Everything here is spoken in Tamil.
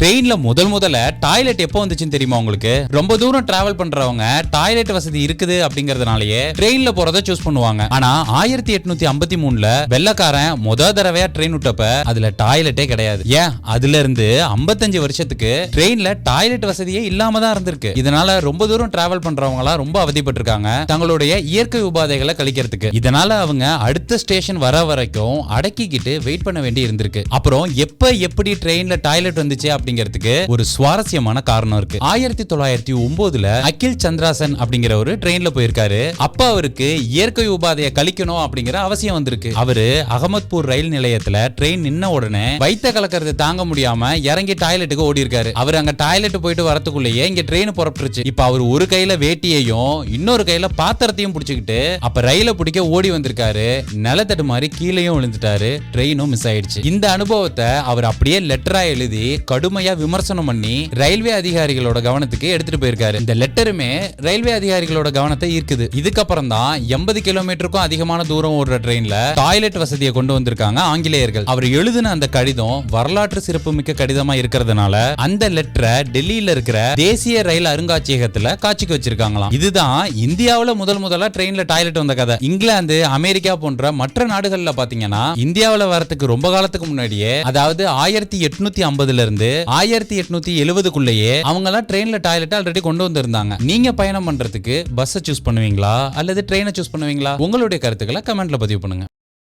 ட்ரெயின்ல முதல் முதல்ல டாய்லெட் எப்போ வந்துச்சுன்னு தெரியுமா உங்களுக்கு? ரொம்ப தூரம் டிராவல் பண்றவங்க டாய்லெட் வசதி இருக்குது அப்படிங்கறதுனாலயே ட்ரெயின்ல போறத சூஸ் பண்ணுவாங்க. ஆனா ஆயிரத்தி எட்நூத்தி ஐம்பத்தி மூணுல வெள்ளக்காரன் முத தடவையா ட்ரெயின் விட்டப்ப அதுல டாய்லெட்டே கிடையாது. ஏன்? அதுல இருந்து 55 வருஷத்துக்கு ட்ரெயின்ல டாய்லெட் வசதியே இல்லாம தான் இருந்திருக்கு. இதனால ரொம்ப தூரம் டிராவல் பண்றவங்க எல்லாம் ரொம்ப அவதிப்பட்டிருக்காங்க தங்களுடைய இயற்கை உபாதைகளை கழிக்கிறதுக்கு. இதனால அவங்க அடுத்த ஸ்டேஷன் வர வரைக்கும் அடக்கிக்கிட்டு வெயிட் பண்ண வேண்டி இருந்திருக்கு. அப்புறம் எப்ப எப்படி ட்ரெயின்ல டாய்லெட் வந்துச்சு அப்படி அப்படிங்கிறதுக்கு ஒரு சுவாரஸ்யமான காரணம் இருக்கு. ஆயிரத்தி தொள்ளாயிரத்தி ஒன்பதுல அகில் சந்திராசன் அப்படிங்கிற ஒரு ட்ரெயின்ல போயிருக்காரு. அப்ப அவருக்கு இயற்கை உபாதையை கழிக்கணும் அப்படிங்கிற அவசியம் வந்திருக்கு. அவரு அகமத்பூர் ரயில் நிலையத்துல ட்ரெயின் நின்ன உடனே வைத்த கலக்கறதை தாங்க முடியாம இறங்கி டாய்லெட்டுக்கு ஓடி இருக்காரு அவர் அங்க டாய்லெட் போயிட்டு வரத்துக்குள்ளேயே இங்க ட்ரெயின் புறப்பட்டுருச்சு. இப்ப அவர் ஒரு கையில வேட்டியையும் இன்னொரு கையில பாத்திரத்தையும் பிடிச்சுக்கிட்டு அப்ப ரயில பிடிக்க ஓடி வந்திருக்காரு. நிலத்தட்டு மாதிரி கீழேயும் விழுந்துட்டாரு. ட்ரெயினும் மிஸ் ஆயிடுச்சு. இந்த அனுபவத்தை அவர் அப்படியே லெட்டரா எழுதி கடுமையா விமர்சனம் பண்ணி ரயில்வே அதிகாரிகளோட கவனத்துக்கு எடுத்துட்டு போயிருக்காரு. இந்த லெட்டருமே ரயில்வே அதிகாரிகளோட கவனத்தை ஈர்க்குது. இதுக்கப்புறம் தான் எண்பது கிலோமீட்டருக்கும் அதிகமான தூரம் ஓடுற ட்ரெயின்ல டாய்லெட் வசதியை கொண்டு வந்திருக்காங்க ஆங்கிலேயர்கள். அவர் எழுதின அந்த கடிதம் வரலாற்று சிறப்புமிக்க கடிதமா இருக்கிறதுனால அந்த லெட்டரை டெல்லியில இருக்கிற தேசிய ரயில் அருங்காட்சியகத்துல காட்சிக்கு வச்சிருக்காங்களாம். இதுதான் இந்தியாவில முதல் முதலா ட்ரெயின்ல டாய்லெட் வந்த கதை. இங்கிலாந்து அமெரிக்கா போன்ற மற்ற நாடுகள்ல பாத்தீங்கன்னா இந்தியாவில வரத்துக்கு ரொம்ப காலத்துக்கு முன்னாடியே அதாவது ஆயிரத்தி எட்நூத்தி ஐம்பதுல இருந்து ஆயிரத்தி எட்நூத்தி எழுபதுக்குள்ளேயே அவங்க எல்லாம் ட்ரெயின்ல டாய்லெட் ஆல்ரெடி கொண்டு வந்திருந்தாங்க. நீங்க பயணம் பண்றதுக்கு பஸ்ஸை சூஸ் பண்ணுவீங்களா? அல்லது ட்ரெயினை சூஸ் பண்ணுவீங்களா? உங்களுடைய கருத்துக்களை கமெண்ட்ல பதிவு பண்ணுங்க.